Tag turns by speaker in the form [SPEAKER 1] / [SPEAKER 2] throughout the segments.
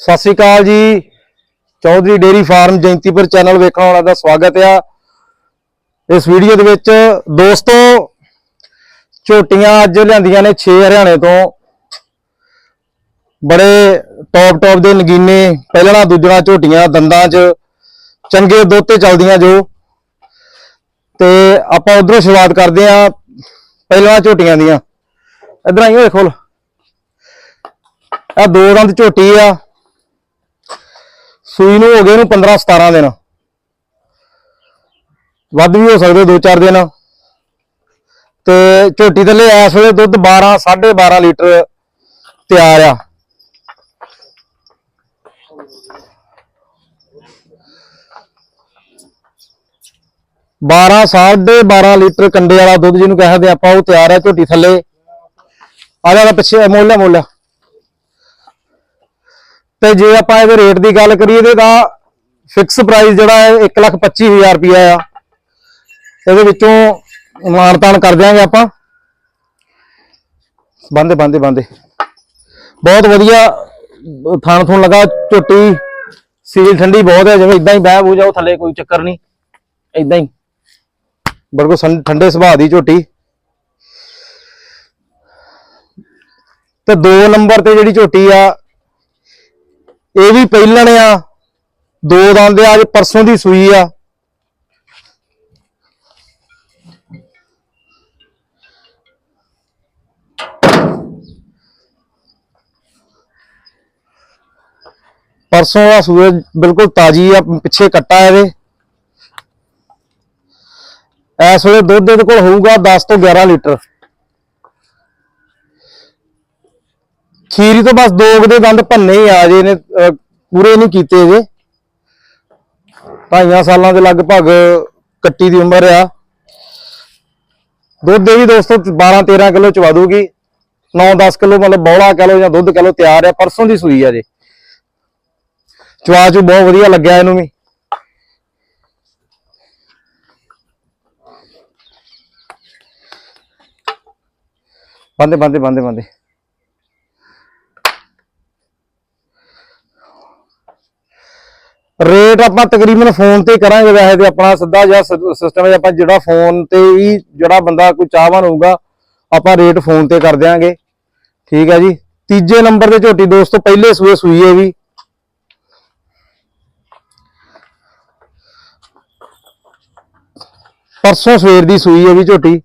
[SPEAKER 1] ਸਤਿ ਸ੍ਰੀ ਅਕਾਲ ਜੀ। Chaudhary dairy farm Jaintipur channel ਵੇਖਣ ਵਾਲਾ ਦਾ ਸਵਾਗਤ ਆ। ਇਸ ਵੀਡੀਓ ਦੇ ਵਿੱਚ ਦੋਸਤੋ, ਝੋਟੀਆਂ ਅੱਜ ਲਿਆਂਦੀਆਂ ਨੇ 6 ਹਰਿਆਣੇ ਤੋਂ। ਬੜੇ ਟੌਪ ਟੌਪ ਦੇ ਨਗੀਨੇ, ਪਹਿਲਣਾ ਦੂਜਣਾ ਝੋਟੀਆਂ, ਦੰਦਾਂ 'ਚ ਚੰਗੇ ਦੁੱਧ ਤੇ ਚੱਲਦੀਆਂ ਜੋ। ਤੇ ਆਪਾਂ ਉਧਰੋਂ ਸ਼ੁਰੂਆਤ ਕਰਦੇ ਆ ਪਹਿਲਣਾ ਝੋਟੀਆਂ ਦੀਆਂ। ਇਧਰ ਆਈਓ, ਦੇਖੋ ਆ ਦੋ ਦੰਦ ਝੋਟੀ ਆ। ਸੂਈ ਨੂੰ ਹੋ ਗਏ ਨੂੰ 15 17 ਦਿਨ। ਵੱਧ ਵੀ ਹੋ ਸਕਦੇ 2-4 ਦਿਨ। ਤੇ ਝੋਟੀ ਥੱਲੇ ਇਸ ਵੇਲੇ ਦੁੱਧ 12 12.5 ਲੀਟਰ ਤਿਆਰ ਆ। ਬਾਰਾਂ, ਸਾਢੇ 12 ਲੀਟਰ ਕੰਡੇ ਵਾਲਾ ਦੁੱਧ ਜਿਹਨੂੰ ਕਹਿੰਦੇ ਆਪਾਂ, ਉਹ ਤਿਆਰ ਆ ਝੋਟੀ ਥੱਲੇ। ਆ ਜਾ ਪਿੱਛੇ ਮੋਲਿਆ ਮੋਲਿਆ ਤੇ ਜੇ ਆਪਾਂ ਇਹਦੇ ਰੇਟ ਦੀ ਗੱਲ ਕਰੀਏ ਤੇ ਤਾਂ ਫਿਕਸ ਪ੍ਰਾਈਸ ਜਿਹੜਾ ਹੈ 125000 ਰੁਪਇਆ ਆ। ਇਹਦੇ ਵਿੱਚੋਂ ਮਾਨਤਾਨ ਕਰ ਦਿਆਂਗੇ ਆਪਾਂ। ਬੰਦੇ ਬੰਦੇ ਬੰਦੇ। ਬਹੁਤ ਵਧੀਆ ਥਾਣ ਥੁਣ ਲਗਾ, ਝੋਟੀ, ਸੀਲ ਠੰਡੀ ਬਹੁਤ ਹੈ, ਜਿਵੇਂ ਇਦਾਂ ਹੀ ਬਹਿ ਬੂ ਜਾਓ, ਥੱਲੇ ਕੋਈ ਚੱਕਰ ਨਹੀਂ ਇਦਾਂ ਹੀ। ਬਿਲਕੁਲ ਸੰ- ਠੰਡੇ ਸੁਭਾਅ ਦੀ ਝੋਟੀ। ਤੇ 2 ਨੰਬਰ ਤੇ ਜਿਹੜੀ ਝੋਟੀ ਆ ਇਹ ਵੀ ਪਹਿਲਣ ਆ। ਦੋ ਦੰਦ ਆ, ਅੱਜ ਪਰਸੋਂ ਦੀ ਸੂਈ ਆ। ਪਰਸੋਂ ਆ ਸੂਏ ਬਿਲਕੁਲ ਤਾਜੀ ਆ, ਪਿੱਛੇ ਕੱਟਾ ਇਹਦੇ। ਇਸ ਵੇਲੇ ਦੁੱਧ ਇਹਦੇ ਕੋਲ ਹੋਊਗਾ 10 ਤੋਂ 11 ਲੀਟਰ। ਖੀਰੀ ਤੋਂ ਬਸ ਦੋ ਕੁ ਦੇ ਦੰਦ ਭੰਨੇ ਹੀ ਆ ਜੇ ਨੇ ਪੂਰੇ ਨਹੀਂ ਕੀਤੇ ਜੇ। ਢਾਈਆਂ ਸਾਲਾਂ ਦੇ ਲਗਭਗ ਕੱਟੀ ਦੀ ਉਮਰ ਆ। ਦੁੱਧ ਇਹ ਵੀ ਦੋਸਤੋ 12 13 ਕਿਲੋ ਚਵਾ ਦੂਗੀ 9 10 ਕਿਲੋ ਮਤਲਬ ਬੌਲਾ ਕਿਲੋ ਜਾਂ ਦੁੱਧ ਕਿਲੋ ਤਿਆਰ ਆ, ਪਰਸੋਂ ਦੀ ਸੂਈ ਆ ਜੇ। ਚਵਾ ਚੂ ਬਹੁਤ ਵਧੀਆ ਲੱਗਿਆ ਇਹਨੂੰ ਵੀ। ਬੰਦੇ ਬੰਦੇ ਬੰਦੇ ਬੰਦੇ। ਰੇਟ ਆਪਾਂ ਤਕਰੀਬਨ ਫੋਨ ਤੇ ਕਰਾਂਗੇ ਵੈਸੇ ਤੇ ਆਪਣਾ ਸਿੱਧਾ ਜਿਹਾ ਸਿਸਟਮ ਹੈ ਆਪਾਂ ਜਿਹੜਾ ਫੋਨ ਤੇ ਹੀ ਜਿਹੜਾ ਬੰਦਾ ਕੋਈ ਚਾਹਵਾਨ ਹੋਊਗਾ, ਆਪਾਂ ਰੇਟ ਫੋਨ ਤੇ ਕਰ ਦਿਆਂਗੇ। ਠੀਕ ਹੈ ਜੀ? ਤੀਜੇ ਨੰਬਰ ਤੇ ਝੋਟੀ ਦੋਸਤੋ, ਪਹਿਲੇ ਸੂਏ ਸੂਈ ਹੈ ਵੀ ਪਰਸੋਂ ਸਵੇਰ ਦੀ ਸੂਈ ਹੈ ਵੀ ਝੋਟੀ।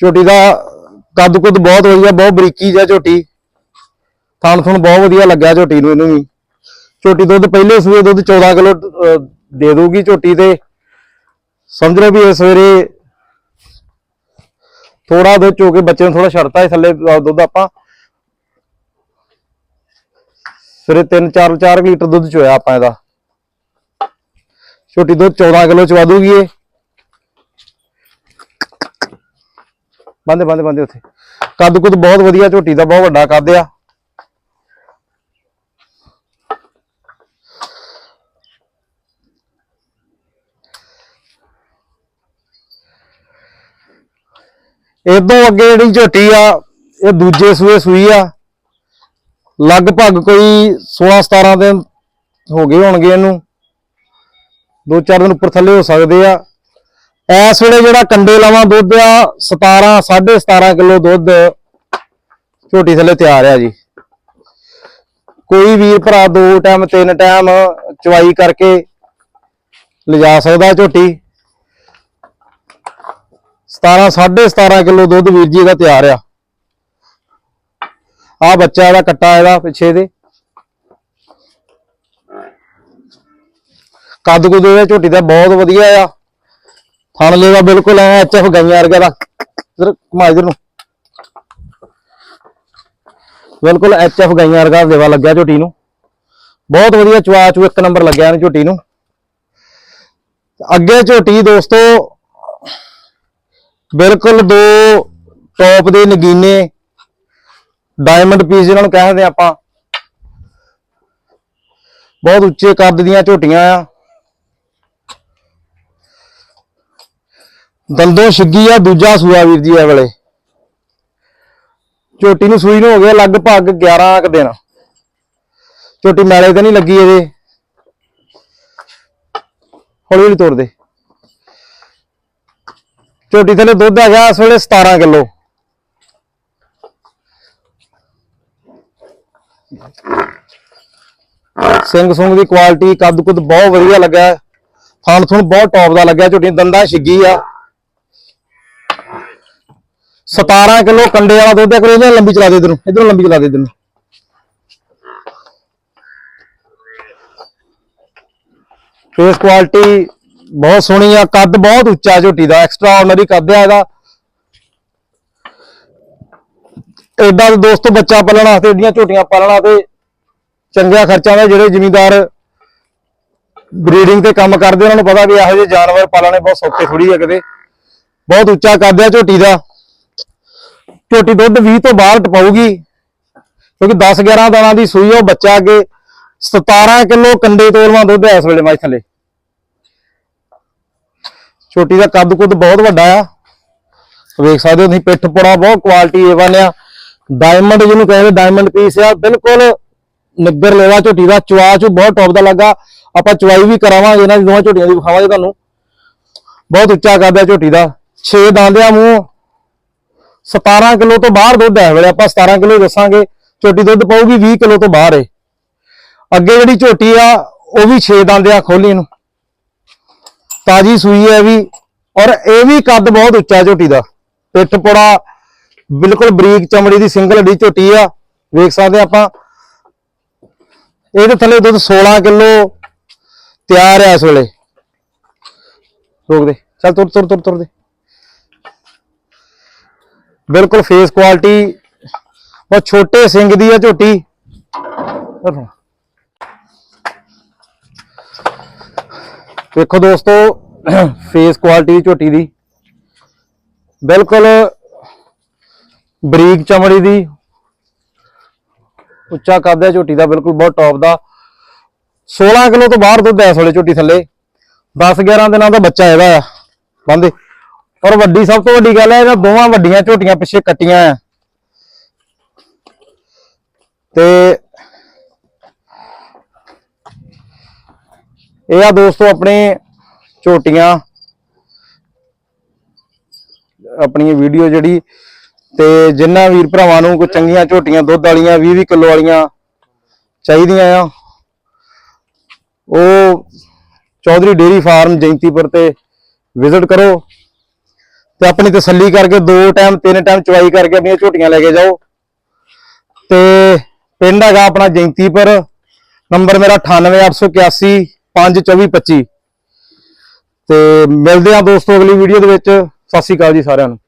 [SPEAKER 1] ਝੋਟੀ ਦਾ ਕੱਦ ਕੁੱਦ ਬਹੁਤ ਵਧੀਆ, ਬਹੁਤ ਬਰੀਕੀ ਜਿਹਾ ਝੋਟੀ। ਥਣ ਥਣ ਬਹੁਤ ਵਧੀਆ ਲੱਗਿਆ ਝੋਟੀ ਨੂੰ ਇਹਨੂੰ ਵੀ। ਝੋਟੀ ਦੁੱਧ ਪਹਿਲੇ ਸੂਏ ਦੁੱਧ 14 ਕਿਲੋ ਦੇ ਦੂਗੀ ਝੋਟੀ ਤੇ। ਸਮਝ ਲਓ ਵੀ ਇਸ ਸਵੇਰੇ ਥੋੜਾ ਦੁੱਧ ਚੋ ਕੇ ਬੱਚੇ ਨੂੰ ਥੋੜਾ ਛੱਡਤਾ ਥੱਲੇ ਦੁੱਧ ਆਪਾਂ ਸਵੇਰੇ 3 4 4 ਲੀਟਰ ਦੁੱਧ ਚੋਇਆ ਆਪਾਂ ਇਹਦਾ। ਝੋਟੀ ਦੁੱਧ 14 ਕਿਲੋ ਚਵਾ ਦੂਗੀ ਇਹ। ਬੰਦੇ ਬੰਦੇ ਬੰਦੇ ਉੱਥੇ। ਕੱਦ ਕੁੱਦ ਬਹੁਤ ਵਧੀਆ ਝੋਟੀ ਦਾ, ਬਹੁਤ ਵੱਡਾ ਕੱਦ ਆ। ਇਦੋਂ ਅੱਗੇ ਜਿਹੜੀ ਝੋਟੀ ਆ, ਇਹ ਦੂਜੇ ਸੂਏ ਸੂਈ ਆ। ਲਗਭਗ ਕੋਈ 16 17 ਦਿਨ ਹੋ ਗਏ ਹੋਣਗੇ ਇਹਨੂੰ। ਦੋ ਚਾਰ ਦਿਨ ਉੱਪਰ ਥੱਲੇ ਹੋ ਸਕਦੇ ਆ। ਇਸ ਵੇਲੇ ਜਿਹੜਾ ਕੰਡੇ ਲਾਵਾਂ ਦੁੱਧ ਆ 17 17.5 ਕਿਲੋ ਦੁੱਧ ਝੋਟੀ ਥੱਲੇ ਤਿਆਰ ਆ ਜੀ। ਕੋਈ ਵੀਰ ਭਰਾ ਦੋ ਟਾਈਮ ਤਿੰਨ ਟਾਈਮ ਚਵਾਈ ਕਰਕੇ ਲਿਜਾ ਸਕਦਾ ਝੋਟੀ। 17 17.5 ਕਿਲੋ ਦੁੱਧ ਵੀਰ ਜੀ ਦਾ ਤਿਆਰ ਆ। ਆ ਬੱਚਾ ਇਹਦਾ ਕੱਟਾ ਇਹਦਾ ਪਿੱਛੇ ਦੇ। ਕੱਦ ਕੁਦ ਇਹਦਾ ਝੋਟੀ ਦਾ ਬਹੁਤ ਵਧੀਆ ਆ। ਥਣ ਲੇਵਾ ਬਿਲਕੁਲ ਐ ਐਚਐਫ ਗਈਆਂ ਵਰਗਾ ਦਾ। ਇਧਰ ਘੁਮਾ ਇਧਰ ਨੂੰ। ਬਿਲਕੁਲ ਐਚਐਫ ਗਈਆਂ ਵਰਗਾ ਲੇਵਾ ਲੱਗਿਆ ਝੋਟੀ ਨੂੰ। ਬਹੁਤ ਵਧੀਆ ਚਵਾ ਚੂ ਇੱਕ ਨੰਬਰ ਲੱਗਿਆ ਇਹਨੂੰ ਝੋਟੀ ਨੂੰ। ਅੱਗੇ ਝੋਟੀ ਦੋਸਤੋ ਬਿਲਕੁਲ ਦੋ ਟੌਪ ਦੇ ਨਗੀਨੇ ਡਾਇਮੰਡ ਪੀਸ ਜਿਹਨਾਂ ਨੂੰ ਕਹਿੰਦੇ ਆਪਾਂ। ਬਹੁਤ ਉੱਚੇ ਕੱਦ ਦੀਆਂ ਝੋਟੀਆਂ ਆ। ਦੰਦੋਂ ਛਿੱਗੀ ਆ, ਦੂਜਾ ਸੂਆ ਵੀਰ ਜੀ ਇਹ ਵੇਲੇ। ਝੋਟੀ ਨੂੰ ਸੂਈ ਨੂੰ ਹੋ ਗਿਆ ਲਗਭਗ 11 ਕੁ ਦਿਨ। ਝੋਟੀ ਮੈਲੇ ਤੇ ਨਹੀਂ ਲੱਗੀ ਇਹਦੇ। ਹੌਲੀ ਹੌਲੀ ਤੋੜ ਦੇ ਝੋਟੀ ਥੱਲੇ ਦੁੱਧ ਹੈਗਾ ਇਸ ਵੇਲੇ 17 ਕਿਲੋ। ਸਿੰਘ ਸੁੰਗ ਦੀ ਕੁਆਲਿਟੀ ਕੱਦ ਕੁੱਦ ਬਹੁਤ ਵਧੀਆ ਲੱਗਾ ਫਲ ਥਣ ਬਹੁਤ ਟੌਪ ਦਾ ਲੱਗਿਆ, ਝੋਟੀ ਦੰਦਾਂ ਛਿੱਗੀ ਆ। 17 ਕਿਲੋ ਕੰਡੇ ਵਾਲਾ ਦੁੱਧ ਹੈ ਕੋਈ ਇਹਨਾਂ ਲੰਬੀ ਚਲਾ ਦੇ ਇਧਰੋਂ ਇਧਰੋਂ ਲੰਬੀ ਚਲਾ ਦੇ ਇਧਰ। ਨੂੰ ਫੇਸ ਕੁਆਲਿਟੀ ਬਹੁਤ ਸੋਹਣੀ ਆ, ਕੱਦ ਬਹੁਤ ਉੱਚਾ ਝੋਟੀ ਦਾ ਐਕਸਟਰਾ ਆਰਡੀਨਰੀ ਕੱਦ ਆ ਇਹਦਾ। ਏਦਾਂ ਦੇ ਦੋਸਤੋ ਬੱਚਾ ਪਾਲਣ ਵਾਸਤੇ, ਏਡੀਆਂ ਝੋਟੀਆਂ ਪਾਲਣ ਵਾਸਤੇ ਚੰਗਾ ਖਰਚਾ ਦਾ ਜਿਹੜੇ ਜ਼ਿਮੀਂਦਾਰ ਬਰੀਡਿੰਗ ਤੇ ਕੰਮ ਕਰਦੇ, ਉਹਨਾਂ ਨੂੰ ਪਤਾ ਵੀ ਇਹੋ ਜਿਹੇ ਜਾਨਵਰ ਪਾਲਣੇ ਬਹੁਤ ਸੌਖੇ ਥੋੜੀ ਆ ਕਿਤੇ। ਬਹੁਤ ਉੱਚਾ ਕੱਦ ਆ ਝੋਟੀ ਦਾ। ਝੋਟੀ ਦੁੱਧ 20 ਤੋਂ ਬਾਹਰ ਟਪਾਊਗੀ, ਕਿਉਂਕਿ 10 11 ਦਾਣਾ ਦੀ ਸੂਈ ਉਹ ਬੱਚਾ ਅੱਗੇ 17 ਕਿਲੋ ਕੰਡੇ ਤੋਲਵਾਂ ਦੁੱਧ ਹੈ ਇਸ ਵੇਲੇ ਮਾਈ ਥੱਲੇ। ਛੋਟੀ ਦਾ ਕੱਦ ਕੁੱਦ ਬਹੁਤ ਵੱਡਾ ਆ। ਵੇਖ ਸਕਦੇ ਹੋ ਤੁਸੀਂ, ਪਿੱਠ ਪੁੜਾ ਬਹੁਤ ਕੁਆਲਿਟੀ A1 ਆ ਡਾਇਮੰਡ ਜਿਹਨੂੰ ਕਹਿੰਦੇ ਡਾਇਮੰਡ ਪੀਸ ਆ। ਬਿਲਕੁਲ ਨਿੱਗਰ ਲੈਵਾ ਝੋਟੀ ਦਾ ਚਵਾ ਚ ਬਹੁਤ ਟੌਪ ਦਾ ਲੱਗਾ। ਆਪਾਂ ਚਵਾਈ ਵੀ ਕਰਾਵਾਂਗੇ, ਇਹਨਾਂ ਦੀ ਦੋਵਾਂ ਝੋਟੀਆਂ ਦੀ ਵਿਖਾਵਾਂਗੇ ਤੁਹਾਨੂੰ। ਬਹੁਤ ਉੱਚਾ ਕਰਦਾ ਝੋਟੀ ਦਾ। 6 ਦਾਂਦਿਆਂ ਮੂੰਹ। 17 ਕਿਲੋ ਤੋਂ ਬਾਹਰ ਦੁੱਧ ਹੈ ਵੇਲੇ ਆਪਾਂ 17 ਕਿਲੋ ਦੱਸਾਂਗੇ। ਝੋਟੀ ਦੁੱਧ ਪਾਊਗੀ 20 ਕਿਲੋ ਤੋਂ ਬਾਹਰ ਏ। ਅੱਗੇ ਜਿਹੜੀ ਝੋਟੀ ਆ, ਉਹ ਵੀ 6 ਦਾਂਦਿਆਂ ਖੋਲੀ ਨੂੰ ਤਾਜੀ ਸੂਈ ਹੈ ਇਹ ਵੀ, ਔਰ ਇਹ ਵੀ ਕੱਦ ਬਹੁਤ ਉੱਚਾ ਝੋਟੀ ਦਾ। ਪਿੱਠ ਪੁੜਾ, ਬਿਲਕੁਲ ਬਰੀਕ ਚਮੜੀ ਦੀ ਸਿੰਗਲ ਹੱਡੀ ਝੋਟੀ ਆ। ਵੇਖ ਸਕਦੇ ਆਪਾਂ, ਇਹਦੇ ਥੱਲੇ ਦੁੱਧ 16 ਕਿਲੋ ਤਿਆਰ ਆ ਇਸ ਵੇਲੇ। ਰੋਕ ਦੇ, ਚੱਲ ਤੁਰ ਤੁਰ ਤੁਰ ਤੁਰ ਦੇ। ਬਿਲਕੁਲ ਫੇਸ ਕੁਆਲਿਟੀ ਬਹੁਤ ਛੋਟੇ ਸਿੰਘ ਦੀ ਆ ਝੋਟੀ। ਦੇਖੋ ਦੋਸਤੋ ਫੇਸ ਕੁਆਲਿਟੀ ਝੋਟੀ ਦੀ, ਬਿਲਕੁਲ ਬਰੀਕ ਚਮੜੀ ਦੀ, ਉੱਚਾ ਕੱਦ ਹੈ ਝੋਟੀ ਦਾ, ਬਿਲਕੁਲ ਬਹੁਤ ਟੌਪ ਦਾ। 16 ਕਿਲੋ ਤੋਂ ਬਾਹਰ ਦੁੱਧ ਹੈ ਇਸ ਵੇਲੇ ਝੋਟੀ ਥੱਲੇ। 10 11 ਦਿਨਾਂ ਦਾ ਬੱਚਾ ਇਹਦਾ ਆ, ਬੰਦੇ। ਔਰ ਵੱਡੀ, ਸਭ ਤੋਂ ਵੱਡੀ ਗੱਲ ਹੈ, ਇਹਨਾਂ ਦੋਵਾਂ ਵੱਡੀਆਂ ਝੋਟੀਆਂ ਪਿੱਛੇ ਕੱਟੀਆਂ ਆ। ਤੇ ਇਹ ਆ ਦੋਸਤੋ ਆਪਣੇ ਝੋਟੀਆਂ। ਆਪਣੀ ਵੀਡੀਓ ਜਿਹੜੀ ਤੇ ਜਿੰਨਾ ਵੀਰ ਭਰਾਵਾਂ ਨੂੰ ਕੋਈ ਚੰਗੀਆਂ ਝੋਟੀਆਂ, ਦੁੱਧ ਵਾਲੀਆਂ 20 20 ਕਿਲੋ ਵਾਲੀਆਂ ਚਾਹੀਦੀਆਂ ਆ। ਉਹ ਚੌਧਰੀ ਡੇਰੀ ਫਾਰਮ ਜੈਂਤੀਪੁਰ ਤੇ ਵਿਜ਼ਿਟ ਕਰੋ ਤੇ ਆਪਣੀ ਤਸੱਲੀ ਕਰਕੇ ਦੋ ਟਾਈਮ ਤਿੰਨ ਟਾਈਮ ਚਵਾਈ ਕਰਕੇ ਆਪਣੀਆਂ ਝੋਟੀਆਂ ਲੈ ਕੇ ਜਾਓ। ਤੇ ਪਿੰਡ ਹੈਗਾ ਆਪਣਾ ਜੈਂਤੀਪੁਰ, ਨੰਬਰ ਮੇਰਾ 98881 52425 ਤੇ ਮਿਲਦੇ ਆ ਦੋਸਤੋ ਅਗਲੀ ਵੀਡੀਓ ਦੇ ਵਿੱਚ। ਸਤਿ ਸ਼੍ਰੀ ਅਕਾਲ ਜੀ ਸਾਰਿਆਂ ਨੂੰ।